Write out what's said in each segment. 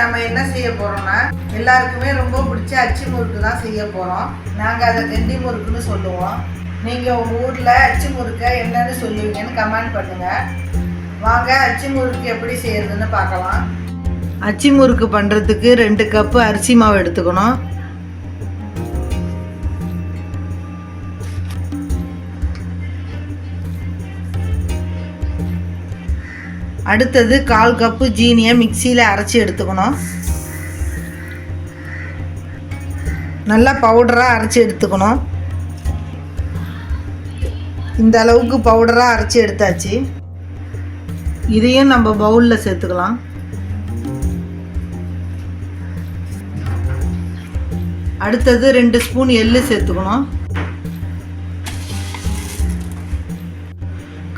நம்ம என்ன செய்ய போகிறோம்னா எல்லாருக்குமே ரொம்ப பிடிச்ச அச்சு முறுக்கு தான் செய்ய போகிறோம் நாங்கள் அதை தெண்டி முறுக்குன்னு சொல்லுவோம். நீங்கள் உங்கள் ஊரில் அச்சு முறுக்க என்னன்னு சொல்லுவீங்கன்னு கமெண்ட் பண்ணுங்கள் வாங்க அச்சு முறுக்கு எப்படி செய்யறதுன்னு பார்க்கலாம். அச்சி முறுக்கு பண்ணுறதுக்கு ரெண்டு கப்பு அரிசி மாவு எடுத்துக்கணும். அடுத்தது கால் கப்பு ஜீனியை மிக்சியில் அரைச்சி எடுத்துக்கணும். நல்லா பவுடராக அரைச்சி எடுத்துக்கணும். இந்த அளவுக்கு பவுடராக அரைச்சி எடுத்தாச்சு. இதையும் நம்ம பவுலில் சேர்த்துக்கலாம். அடுத்தது ரெண்டு ஸ்பூன் எள்ளு சேர்த்துக்கணும்.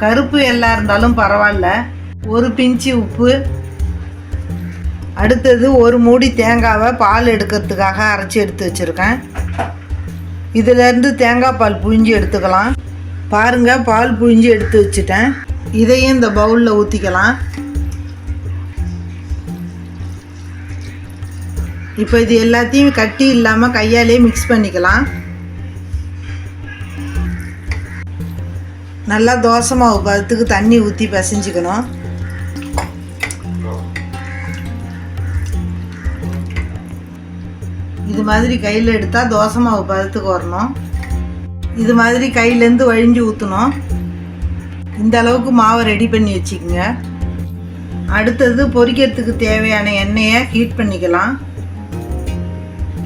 கருப்பு எல்லாம் இருந்தாலும் பரவாயில்ல. ஒரு பிஞ்சு உப்பு அடுத்தது ஒரு மூடி தேங்காவை பால் எடுக்கிறதுக்காக அரைச்சி எடுத்து வச்சுருக்கேன். இதிலேருந்து தேங்காய் பால் புழிஞ்சு எடுத்துக்கலாம். பாருங்கள் பால் புழிஞ்சு எடுத்து வச்சுட்டேன். இதையும் இந்த பவுலில் ஊற்றிக்கலாம் இப்போ இது எல்லாத்தையும் கட்டி இல்லாமல் கையாலே மிக்ஸ் பண்ணிக்கலாம். நல்லா தோசை மாவு பதத்துக்கு தண்ணி ஊற்றி பிசைஞ்சுக்கணும். இது மாதிரி கையில் எடுத்தால் தோசை மாவு பதத்துக்கு வரணும். இது மாதிரி கையிலேருந்து வழிஞ்சு ஊற்றணும் இந்த அளவுக்கு மாவை ரெடி பண்ணி வச்சுக்கோங்க. அடுத்தது பொரிக்கிறதுக்கு தேவையான எண்ணெயை ஹீட் பண்ணிக்கலாம்.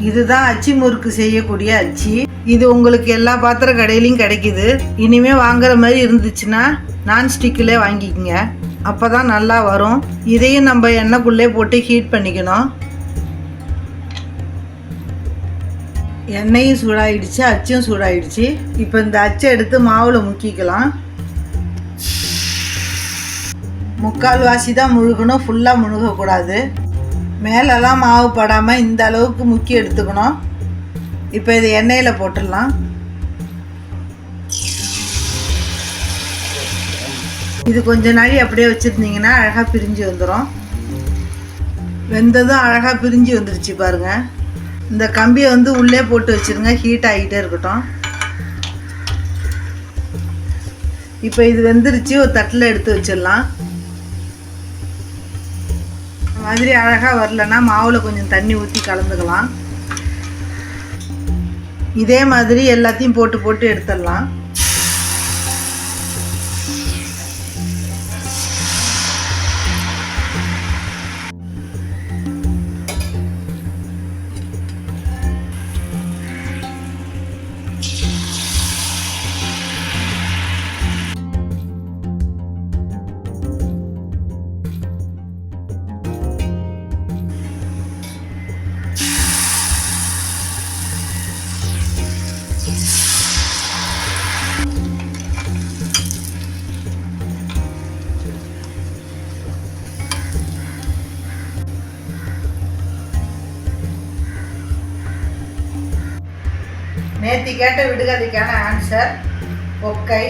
இதுதான் அச்சி முறுக்கு செய்யக்கூடிய அச்சி. இது உங்களுக்கு எல்லா பாத்திர கடையிலையும் கிடைக்குது. இனிமே வாங்குற மாதிரி இருந்துச்சுன்னா நான்ஸ்டிக்கில் வாங்கிக்கோங்க. அப்போ தான் நல்லா வரும். இதையும் நம்ம எண்ணெய்க்குள்ளே போட்டு ஹீட் பண்ணிக்கணும். எண்ணெயும் சூடாகிடுச்சு அச்சும் சூடாகிடுச்சு இப்போ இந்த அச்சை எடுத்து மாவில் முக்கிக்கலாம். முக்கால் வாசி தான் முழுகணும் ஃபுல்லாக முழுகக்கூடாது. மேலெல்லாம் மாவு படாமல் இந்த அளவுக்கு முக்கி எடுத்துக்கணும். இப்போ இது எண்ணெயில் போட்டுடலாம். இது கொஞ்ச நாளி அப்படியே வச்சுருந்தீங்கன்னா அழகாக பிரிஞ்சு வந்துடும் வெந்ததும் அழகாக பிரிஞ்சு வந்துருச்சு பாருங்கள் இந்த கம்பியை வந்து உள்ளே போட்டு வச்சுருங்க. ஹீட் ஆகிட்டே இருக்கட்டும். இப்போ இது வெந்துருச்சு. ஒரு தட்டில் எடுத்து வச்சிடலாம். மாதிரி அழகாக வரலன்னா மாவில் கொஞ்சம் தண்ணி ஊற்றி கலந்துக்கலாம். இதே மாதிரி எல்லாத்தையும் போட்டு போட்டு எடுத்துடலாம். நேத்தி கேட்ட விடுகதைக்கான ஆன்சர் பொக்கை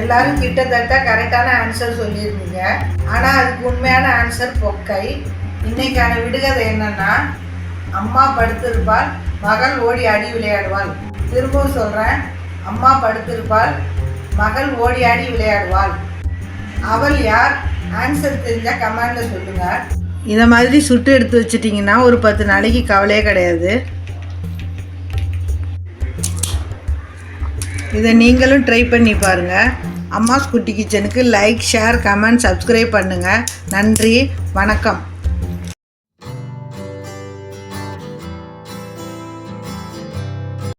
எல்லாரும் கிட்டத்தட்ட கரெக்டான ஆன்சர் சொல்லியிருந்தீங்க. ஆனால் அதுக்கு உண்மையான ஆன்சர் பொக்கை. இன்னைக்கான விடுகதை என்னன்னா அம்மா படுத்திருப்பாள் மகள் ஓடி ஆடி விளையாடுவாள். திரும்பவும் சொல்கிறேன் அம்மா படுத்திருப்பாள் மகள் ஓடி ஆடி விளையாடுவாள். அவள் யார்? ஆன்சர் தெரிஞ்சா கமெண்ட்ல சொல்லுங்க. இதை மாதிரி சுட்டு எடுத்து வச்சிட்டிங்கன்னா ஒரு பத்து நாளைக்கு கவலையே கிடையாது. இதை நீங்களும் ட்ரை பண்ணி பாருங்கள் அம்மாஸ் குட்டி கிச்சனுக்கு லைக் ஷேர் கமெண்ட் சப்ஸ்கிரைப் பண்ணுங்கள் நன்றி வணக்கம்.